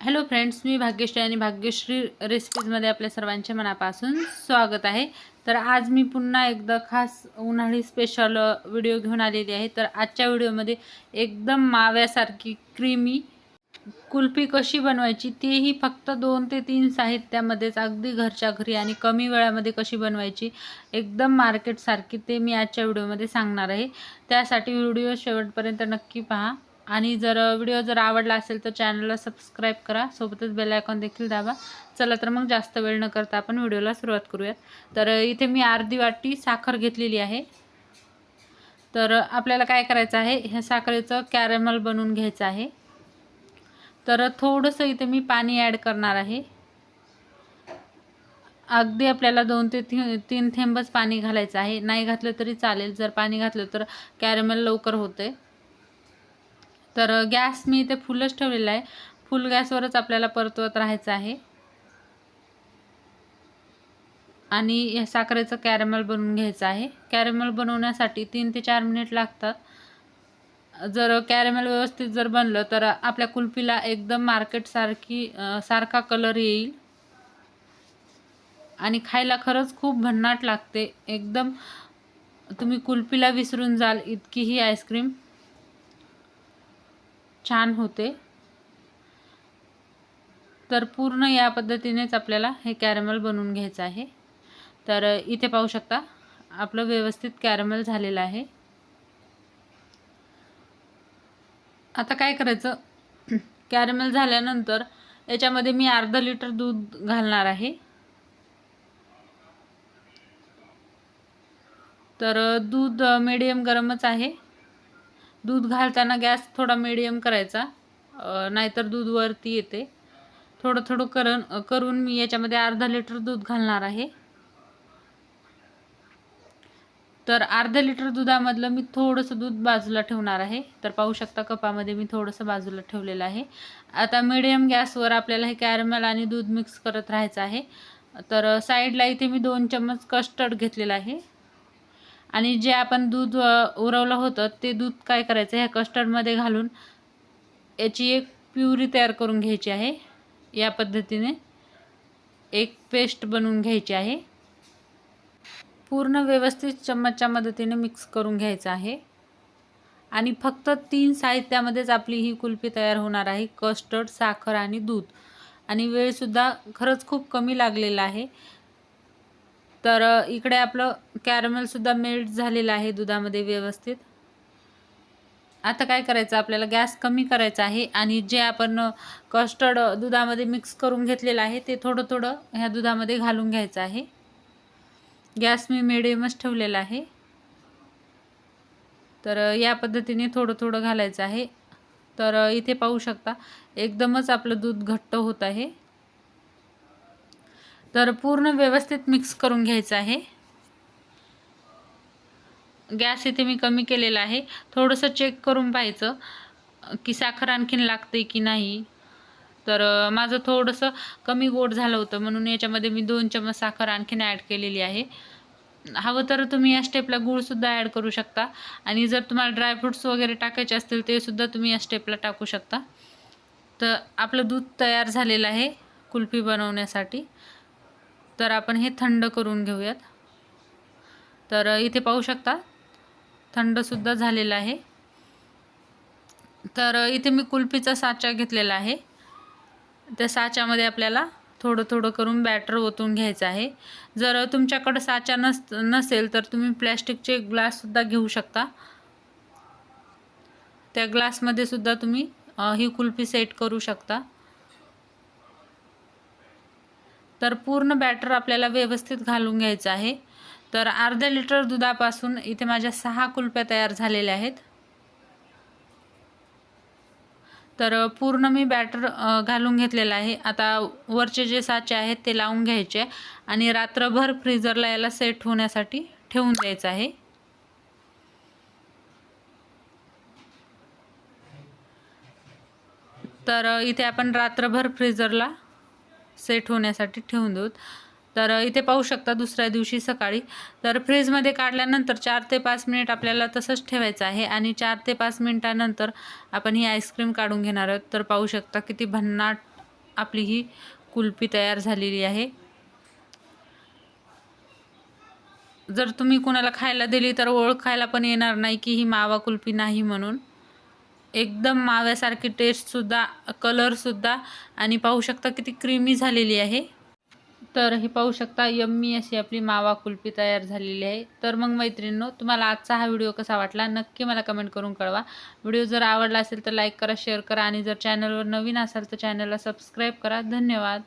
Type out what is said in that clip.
Hello friends मी भाग्यश्री आणि भाग्यश्री रेसिपीजमध्ये आपल्या सर्वांचे मनापासून स्वागत आहे. तर आज मी पुन्हा एकदा खास उन्हाळी स्पेशल व्हिडिओ घेऊन आलेली आहे. तर आजच्या व्हिडिओमध्ये एकदम माव्यासारखी क्रीमी कुल्फी कशी बनवायची तेही फक्त दोन ते तीन साहित्यामध्येच अगदी घरच्या घरी आणि कमी वेळामध्ये कशी बनवायची एकदम मार्केटसारखी ते मी आजच्या व्हिडिओमध्ये सांगणार आहे. त्यासाठी व्हिडिओ शेवटपर्यंत नक्की पहा. आणि जर व्हिडिओ जर आवडला असेल तर चॅनलला सबस्क्राईब करा. सोबतच बेल आयकॉन देखील दाबा. चला तर मग जास्त वेळ न करता आपण व्हिडिओला सुरुवात करूयात. तर इथे मी अर्धी वाटी साखर घेतलेली आहे. तर आपल्याला काय करायचं आहे? ह्या साखरेचं कॅरेमल बनवून घ्यायचं आहे. तर थोडंसं इथे मी पाणी ॲड करणार आहे. अगदी आपल्याला दोन ते ती तीन थेंबच पाणी घालायचं आहे. नाही घातलं तरी चालेल. जर पाणी घातलं तर कॅरेमल लवकर होते तर गॅस मी इथे फुलच ठेवलेला आहे. फुल गॅसवरच आपल्याला परतवत राहायचं आहे. आणि या साखरेचं कॅरेमल बनवून घ्यायचं आहे. कॅरेमल बनवण्यासाठी तीन ते चार मिनिट लागतात. जर कॅरेमल व्यवस्थित जर बनलं तर आपल्या कुल्फीला एकदम मार्केटसारखी सारखा कलर येईल. आणि खायला खरंच खूप भन्नाट लागते. एकदम तुम्ही कुल्फीला विसरून जाल इतकी ही आईस्क्रीम. छान होते. तर पूर्ण या पद्धतीनेच आपल्याला हे कॅरमल बनवून घ्यायचं आहे. तर इथे पाहू शकता आपलं व्यवस्थित कॅरमल झालेलं आहे. आता काय करायचं? कॅरमल झाल्यानंतर याच्यामध्ये मी अर्धा लिटर दूध घालणार आहे. तर दूध मिडियम गरमच आहे. दूध घालताना गॅस थोडा मिडियम करायचा. नाहीतर दूध वरती येते. थोडं थोडं करण करून मी याच्यामध्ये अर्धा लिटर दूध घालणार आहे. तर अर्धा लिटर दुधामधलं मी थोडंसं दूध बाजूला ठेवणार आहे. तर पाहू शकता कपामध्ये मी थोडंसं बाजूला ठेवलेलं आहे. आता मिडियम गॅसवर आपल्याला हे कॅरमेल आणि दूध मिक्स करत राहायचं आहे. तर साईडला इथे मी दोन चम्मच कस्टर्ड घेतलेलं आहे. आणि जे आपण दूध उरवलं होतं ते दूध काय करायचं? ह्या कस्टर्डमध्ये घालून याची एक प्युरी तयार करून घ्यायची आहे. या पद्धतीने एक पेस्ट बनवून घ्यायची आहे. पूर्ण व्यवस्थित चम्मचच्या मदतीने मिक्स करून घ्यायचं आहे. आणि फक्त तीन साहित्यामध्येच आपली ही कुल्फी तयार होणार आहे कस्टर्ड साखर आणि दूध. आणि वेळसुद्धा खरंच खूप कमी लागलेला आहे. तर इकडे आपलं कॅरमेलसुद्धा मेल्ट झालेलं आहे दुधामध्ये व्यवस्थित. आता काय करायचं? आपल्याला गॅस कमी करायचा आहे आणि जे आपण कस्टर्ड दुधामध्ये मिक्स करून घेतलेलं आहे ते थोडं थोडं ह्या दुधामध्ये घालून घ्यायचं आहे. गॅस मी मिडियमच ठेवलेला आहे. तर या पद्धतीने थोडं थोडं घालायचं आहे. तर इथे पाहू शकता एकदमच आपलं दूध घट्ट होत आहे. तर पूर्ण व्यवस्थित मिक्स करून घ्यायचं आहे. गॅस इथे मी कमी केलेला आहे. थोडंसं चेक करून पाहायचं की साखर आणखीन लागते की नाही. तर माझं थोडंसं कमी गोड झालं होतं म्हणून याच्यामध्ये मी दोन चमच साखर आणखीन ॲड केलेली आहे. हवं तर तुम्ही या स्टेपला गूळसुद्धा ॲड करू शकता. आणि जर तुम्हाला ड्रायफ्रूट्स वगैरे टाकायचे असतील ते सुद्धा तुम्ही या स्टेपला टाकू शकता. तर आपलं दूध तयार झालेलं आहे कुल्फी बनवण्यासाठी. तर आपण हे थंड करून घेऊयात. तर इथे पाहू शकता थंडसुद्धा झालेलं आहे. तर इथे मी कुल्फीचा साचा घेतलेला आहे. त्या साच्यामध्ये आपल्याला थोडं थोडं करून बॅटर ओतून घ्यायचं आहे. जर तुमच्याकडं साचा नस नसेल तर तुम्ही प्लॅस्टिकचे ग्लाससुद्धा घेऊ शकता. त्या ग्लासमध्ये सुद्धा तुम्ही ही कुल्फी सेट करू शकता. तर पूर्ण बॅटर आपल्याला व्यवस्थित घालून घ्यायचं आहे. तर अर्ध्या लिटर दुधापासून इथे माझ्या सहा कुल्प्या तयार झालेल्या आहेत. तर पूर्ण मी बॅटर घालून घेतलेलं आहे. आता वरचे जे साचे आहेत ते लावून घ्यायचे आणि रात्रभर फ्रीजरला याला सेट होण्यासाठी ठेवून द्यायचं आहे. तर इथे आपण रात्रभर फ्रीजरला सेट होण्यासाठी ठेवून देऊत तर इथे पाहू शकता दुसऱ्या दिवशी सकाळी. तर फ्रीजमध्ये काढल्यानंतर चार ते पाच मिनिट आपल्याला तसंच ठेवायचं आहे आणि चार ते पाच मिनिटानंतर आपण ही आईस्क्रीम काढून घेणार आहोत. तर पाहू शकता किती भन्नाट आपली ही कुल्फी तयार झालेली आहे. जर तुम्ही कुणाला खायला दिली तर ओळखायला पण येणार नाही की ही मावा कुल्फी नाही म्हणून. एकदम माव्यासारखी टेस्टसुद्धा कलरसुद्धा आणि पाहू शकता किती क्रीमी झालेली आहे. तर हे पाहू शकता यम्मी अशी आपली मावा कुल्फी तयार झालेली आहे. तर मग मैत्रिणींनो तुम्हाला आजचा हा व्हिडिओ कसा वाटला नक्की मला कमेंट करून कळवा. व्हिडिओ जर आवडला असेल तर लाईक करा शेअर करा. आणि जर चॅनलवर नवीन असाल तर चॅनलला सबस्क्राईब करा. धन्यवाद.